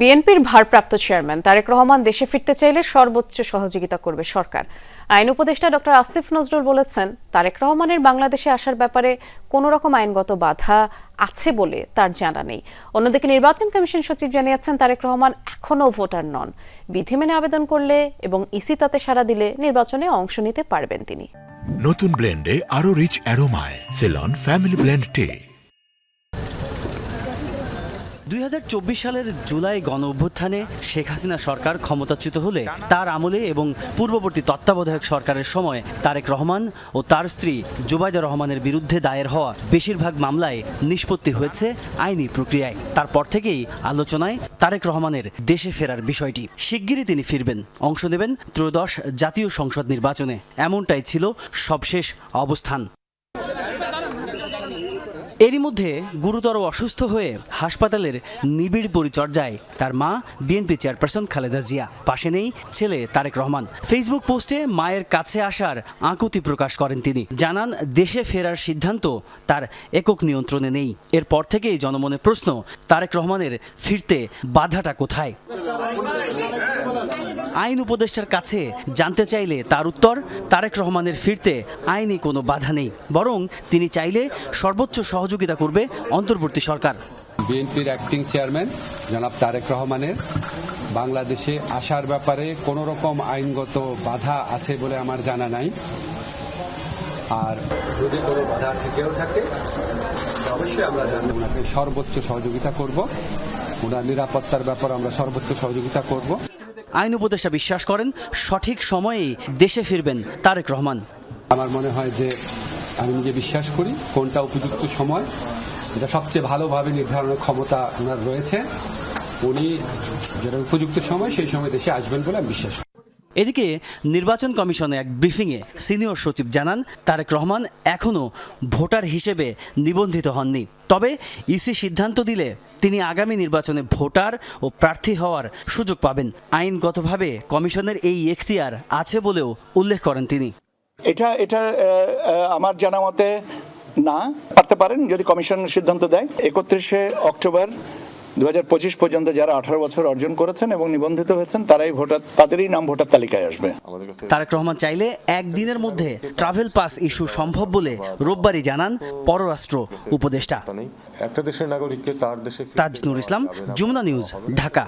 বিএনপির ভারপ্রাপ্ত চেয়ারম্যান তারেক রহমান দেশে ফিরতে চাইলে সর্বোচ্চ সহযোগিতা করবে সরকার। আইন উপদেষ্টা ডক্টর আসিফ নজরুল বলেছেন, তারেক রহমানের বাংলাদেশে আসার ব্যাপারে কোনো রকম আইনগত বাধা আছে বলে তার জানা নেই। অন্যদিকে নির্বাচন কমিশন সচিব জানিয়েছেন, তারেক রহমান এখনও ভোটার নন। বিধি মেনে আবেদন করলে এবং ইসি তাতে সাড়া দিলে নির্বাচনে অংশ নিতে পারবেন তিনি। নতুন ব্লেন্ডে আরও রিচ অ্যারোমায়, সেলন, ফ্যামিলি ব্লেন্ড টে। দুই হাজার চব্বিশ সালের জুলাই গণ অভ্যুত্থানে শেখ হাসিনা সরকার ক্ষমতাচ্যুত হলে তার আমলে এবং পূর্ববর্তী তত্ত্বাবধায়ক সরকারের সময় তারেক রহমান ও তার স্ত্রী জুবাইদা রহমানের বিরুদ্ধে দায়ের হওয়া বেশিরভাগ মামলায় নিষ্পত্তি হয়েছে আইনি প্রক্রিয়ায়। তারপর থেকেই আলোচনায় তারেক রহমানের দেশে ফেরার বিষয়টি। শিগগিরই তিনি ফিরবেন, অংশ নেবেন ত্রয়োদশ জাতীয় সংসদ নির্বাচনে। এমনটাই ছিল সবশেষ অবস্থান। এরই মধ্যে গুরুতর অসুস্থ হয়ে হাসপাতালের নিবিড় পরিচর্যায় তার মা বিএনপি চেয়ারপারসন খালেদা জিয়া। পাশে নেই ছেলে তারেক রহমান। ফেসবুক পোস্টে মায়ের কাছে আসার আকুতি প্রকাশ করেন তিনি। জানান, দেশে ফেরার সিদ্ধান্ত তার একক নিয়ন্ত্রণে নেই। এরপর থেকেই জনমনে প্রশ্ন, তারেক রহমানের ফিরতে বাধাটা কোথায়? আইন উপদেষ্টার কাছে জানতে চাইলে তার উত্তর, তারেক রহমানের ফিরতে আইনি কোনো বাধা নেই। বরং তিনি চাইলে সর্বোচ্চ সহযোগিতা করবে অন্তর্বর্তী সরকার। বিএনপির অ্যাক্টিং চেয়ারম্যান জনাব তারেক রহমানের। বাংলাদেশে আসার ব্যাপারে কোনো রকম আইনগত বাধা আছে বলে আমার জানা নাই। আর যদি কোনো বাধা থেকেও থাকে, অবশ্যই আমরা জানি ওনাকে সর্বোচ্চ সহযোগিতা করব। ওনার নিরাপত্তার ব্যাপারে আমরা সর্বোচ্চ সহযোগিতা করব। আইন উপদেষ্টা বিশ্বাস করেন, সঠিক সময়েই দেশে ফিরবেন তারেক রহমান। আমার মনে হয় যে আমি নিজে বিশ্বাস করি কোনটা উপযুক্ত সময় এটা সবচেয়ে ভালোভাবে নির্ধারণের ক্ষমতা ওনার রয়েছে, উনি যেটা উপযুক্ত সময় সেই সময় দেশে আসবেন বলে আমি বিশ্বাস করি। এদিকে নির্বাচন কমিশনে এক ব্রিফিংয়ে সিনিয়র সচিব জানান, তারেক রহমান এখনও ভোটার হিসেবে নিবন্ধিত হননি। তবে ইসি সিদ্ধান্ত দিলে তিনি আগামী নির্বাচনে ভোটার ও প্রার্থী হওয়ার সুযোগ পাবেন। আইনগতভাবে কমিশনের এই এখতিয়ার আছে বলেও উল্লেখ করেন তিনি। এটা এটা আমার জানা মতে না, পারতে পারেন যদি কমিশন সিদ্ধান্ত দেয়। একত্রিশে অক্টোবর দু পর্যন্ত যারা আঠারো বছর অর্জন করেছেন এবং নিবন্ধিত হয়েছেন তারাই ভোটার তাদেরই নাম ভোটার তালিকায় আসবে। তারেক রহমান চাইলে একদিনের মধ্যে ট্রাভেল পাস ইস্যু সম্ভব বলে রোববারই জানান পররাষ্ট্র উপদেষ্টা। একটা দেশের নাগরিককে তার দেশে তাজনুর ইসলাম যমুনা নিউজ ঢাকা।